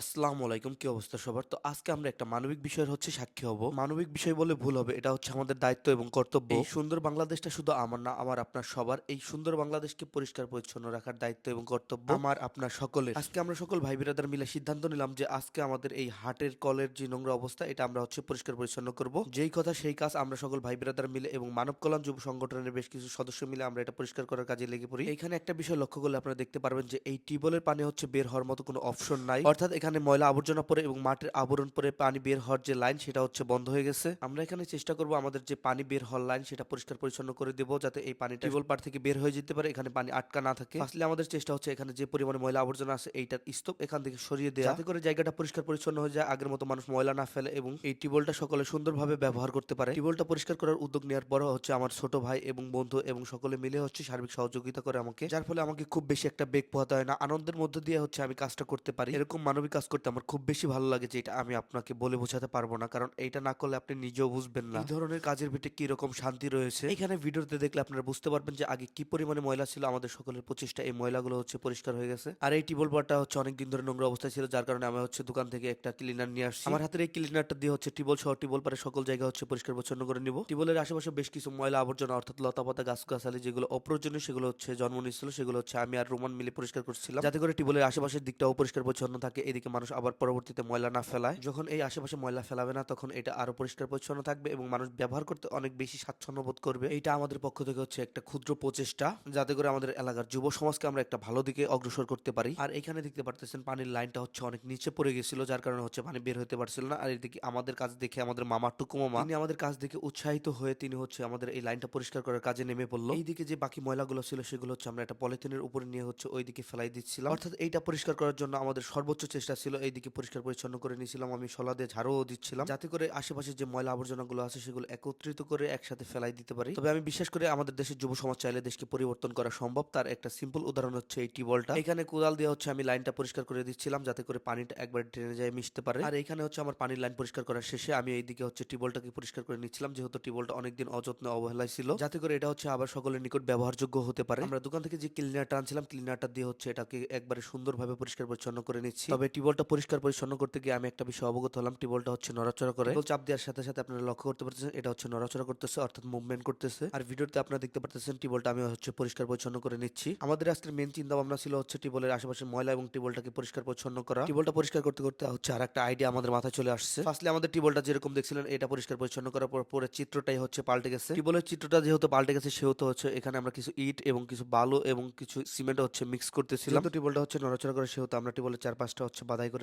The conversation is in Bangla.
আসসালামু আলাইকুম কি অবস্থা সবার? তো আজকে আমরা একটা মানবিক বিষয়ের হচ্ছে সাক্ষী হব। মানবিক বিষয় বলে ভুল হবে এটা হচ্ছে আমাদের দায়িত্ব এবং কর্তব্য। এই সুন্দর বাংলাদেশটা শুধু আমার না আমার আপনার সবার। এই সুন্দর বাংলাদেশকে পরিষ্কার পরিচ্ছন্ন রাখার দায়িত্ব এবং কর্তব্য। আমার আপনার সকলের। আজকে আমরা সকল ভাই বিরাদার মিলে সিদ্ধান্ত নিলাম যে আজকে আমাদের এই হাটের কলের যে নোংরা অবস্থা এটা আমরা হচ্ছে পরিষ্কার পরিচ্ছন্ন করব। যেই কথা সেই কাজ আমরা সকল ভাই বিরাদার মিলে এবং মানব কল্যাণ যুব সংগঠনের বেশ কিছু সদস্য মিলে আমরা এটা পরিষ্কার করার কাজে লেগে পড়ি। এখানে একটা বিষয় লক্ষ্য করলে আপনারা দেখতে পারবেন যে এই টিউবওয়েলের পানি হচ্ছে বের হওয়ার মতো কোনো অপশন নাই। অর্থাৎ এখানে ময়লা আবর্জনা পরে এবং মাটির আবরণ পরে পানি বের হওয়ার যে লাইন সেটা হচ্ছে বন্ধ হয়ে গেছে। আমরা এখানে চেষ্টা করব আমাদের যে পানি বের হওয়ার লাইন সেটা পরিষ্কার পরিচ্ছন্ন করে দেবো যাতে এই পানি টিউবওয়েল পার থেকে বের হয়ে যেতে পারে এখানে পানি আটকা না থাকে। আসলে আমাদের চেষ্টা হচ্ছে এখানে যে পরিমাণে ময়লা আবর্জনা আছে এইটার স্তূপ এখান থেকে সরিয়ে দেওয়া যাতে করে জায়গাটা পরিষ্কার পরিচ্ছন্ন হয়ে যায় আগের মতো মানুষ ময়লা না ফেলে এবং এই টিউবওয়েলটা সকলে সুন্দরভাবে ব্যবহার করতে পারে। টিউবওয়েলটা পরিষ্কার করার উদ্যোগ নেওয়ার পর হচ্ছে আমার ছোট ভাই এবং বন্ধু এবং সকলে মিলে হচ্ছে সার্বিক সহযোগিতা করে আমাকে যার ফলে আমাকে খুব বেশি একটা বেগ পোহাতে হয় না। আনন্দের মধ্যে দিয়ে হচ্ছে আমি কাজটা করতে পারি। এরকম মানবিক কাজ করতে আমার খুব বেশি ভালো লাগে যে এটা আমি আপনাকে বলে বোঝাতে পারব না। কারণ এইটা না করলে আপনি নিজেও বুঝবেন না। এই ধরনের কাজের ভিতরে কি রকম শান্তি রয়েছে? এখানে ভিডিওতে দেখলে আপনারা বুঝতে পারবেন যে আগে কি পরিমাণে ময়লা ছিল আমাদের সকলের প্রচেষ্টা এই ময়লাগুলো হচ্ছে পরিষ্কার হয়ে গেছে। আর এই টিবল বারটা হচ্ছে অনেক দিন ধরে নোংরা অবস্থায় ছিল যার কারণে আমি হচ্ছে দোকান থেকে একটা ক্লিনার নিয়ে আসছি। আমার হাতের এই ক্লিনারটা দিয়ে হচ্ছে টিবল সহ টিবল পারে সকল জায়গা হচ্ছে পরিষ্কার পরিচ্ছন্ন করে নিব। টিবলের আশেপাশে বেশ কিছু ময়লা আবর্জনা অর্থাৎ লতাপাতা গাছ গাছালি যেগুলো অপ্রয়োজনীয় সেগুলো হচ্ছে জন্ম নিচ্ছিল সেগুলো হচ্ছে আমি আর রোমান মিলে পরিষ্কার করছিলাম। যাতে করে টিবলের আশেপাশের দিকটাও পরিষ্কার পরিচ্ছন্ন থাকে এদিকে মানুষ আবার পরবর্তীতে ময়লা না ফেলায়। যখন এই আশেপাশে ময়লা ফেলাবে না, তখন এটা আরও পরিষ্কার পরিচ্ছন্ন থাকবে এবং মানুষ ব্যবহার করতে অনেক বেশি স্বাচ্ছন্দ্য বোধ করবে। এটা আমাদের পক্ষ থেকে হচ্ছে একটা ক্ষুদ্র প্রচেষ্টা, যাতে করে আমাদের এলাকার যুব সমাজকে আমরা একটা ভালো দিকে অগ্রসর করতে পারি। আর এখানে দেখতে পারতেছেন, পানির লাইনটা হচ্ছে অনেক নিচে পড়ে গেছিল, যার কারণে হচ্ছে পানি বের হতে পারছিল না। আর এদিকে আমাদের কাজ দেখে আমাদের মামা টুকু মামা তিনি আমাদের কাজ দেখে উৎসাহিত হয়ে তিনি হচ্ছে আমাদের এই লাইনটা পরিষ্কার করার কাজে নেমে পড়ল। এইদিকে যে বাকি ময়লাগুলো ছিল, সেগুলো হচ্ছে আমরা একটা পলিথিনের উপরে নিয়ে হচ্ছে ওইদিকে ফেলাই দিচ্ছিলাম। অর্থাৎ এইটা পরিষ্কার করার জন্য আমাদের সর্বোচ্চ চেষ্টা ছিল এইদিকে পরিষ্কার পরিচ্ছন্ন করে নিয়েছিলাম। আমি সলা দিয়ে ঝাড়ুও দিচ্ছিলাম। যাতে করে আশেপাশে যে ময়লা আবর্জনাগুলো আছে, সেগুলো একত্রিত করে একসাথে ফেলাই দিতে পারি। তবে আমি বিশ্বাস করি আমাদের দেশের যুব সমাজ চাইলে দেশকে পরিবর্তন করা সম্ভব। তার একটা সিম্পল উদাহরণ হচ্ছে এই টিউবওয়েলটা। এখানে কোদাল দিয়ে হচ্ছে আমি লাইনটা পরিষ্কার করে দিচ্ছিলাম, যাতে করে পানিটা একবার ড্রেনে যায়, মিশতে পারে। আর এখানে হচ্ছে আমার পানির লাইন পরিষ্কার করার শেষে আমি এইদিকে হচ্ছে টিউবওয়েলটাকে পরিষ্কার করে নিচ্ছিলাম, যেহেতু টিউবওয়েলটা অনেকদিন অযত্নে অবহেলায় ছিল। যাতে করে এটা হচ্ছে আবার সকলের নিকট ব্যবহারযোগ্য হতে পারে। আমরা দোকান থেকে যে ক্লিনারটা আনছিলাম, ক্লিনারটা দিয়ে হচ্ছে এটাকে একবারে সুন্দরভাবে পরিষ্কার পরিচ্ছন্ন করে নিচ্ছি। তবে টিউবওয়েলটা পরিষ্কার পরিচ্ছন্ন করতে গিয়ে আমি একটা বিষয় অবগত হলাম। টিউবওয়েলটা হচ্ছে নড়াচড়া করে। চাপ দেওয়ার সাথে সাথে আপনারা লক্ষ্য করতে পারতেছেন এটা হচ্ছে নড়াচড়া করতেছে অর্থাৎ মুভমেন্ট করতেছে। আর ভিডিওতে আপনারা দেখতে পারতেছেন টিউবওয়েলটা আমি হচ্ছে পরিষ্কার পরিচ্ছন্ন করে নিচ্ছি। আমাদের আজকের মেন চিন্তা ভাবনা ছিল হচ্ছে টিউবওয়েলের আশেপাশে ময়লা এবং টিউবওয়েলটাকে পরিষ্কার পরিচ্ছন্ন করা। টিউবওয়েলটা পরিষ্কার করতে করতে হচ্ছে আর একটা আইডিয়া আমাদের মাথায় চলে আসছে। ফার্স্টলি আমাদের টিউবওয়েলটা যেরকম দেখছিলেন এটা পরিষ্কার পরিচ্ছন্ন করার পর পরে চিত্রটাই হচ্ছে পাল্টে গেছে। টিউবওয়েলের চিত্রটা যেহেতু পাল্টে গেছে সেহেতু হচ্ছে এখানে আমরা কিছু ইট এবং কিছু বালু এবং কিছু সিমেন্ট হচ্ছে মিক্স করতেছিলাম। তো টিউবওয়েলটা হচ্ছে নড়াচড়া করে সেহেতু আমরা টিউবওয়েলের চারপাশটা হচ্ছে বাধাই করে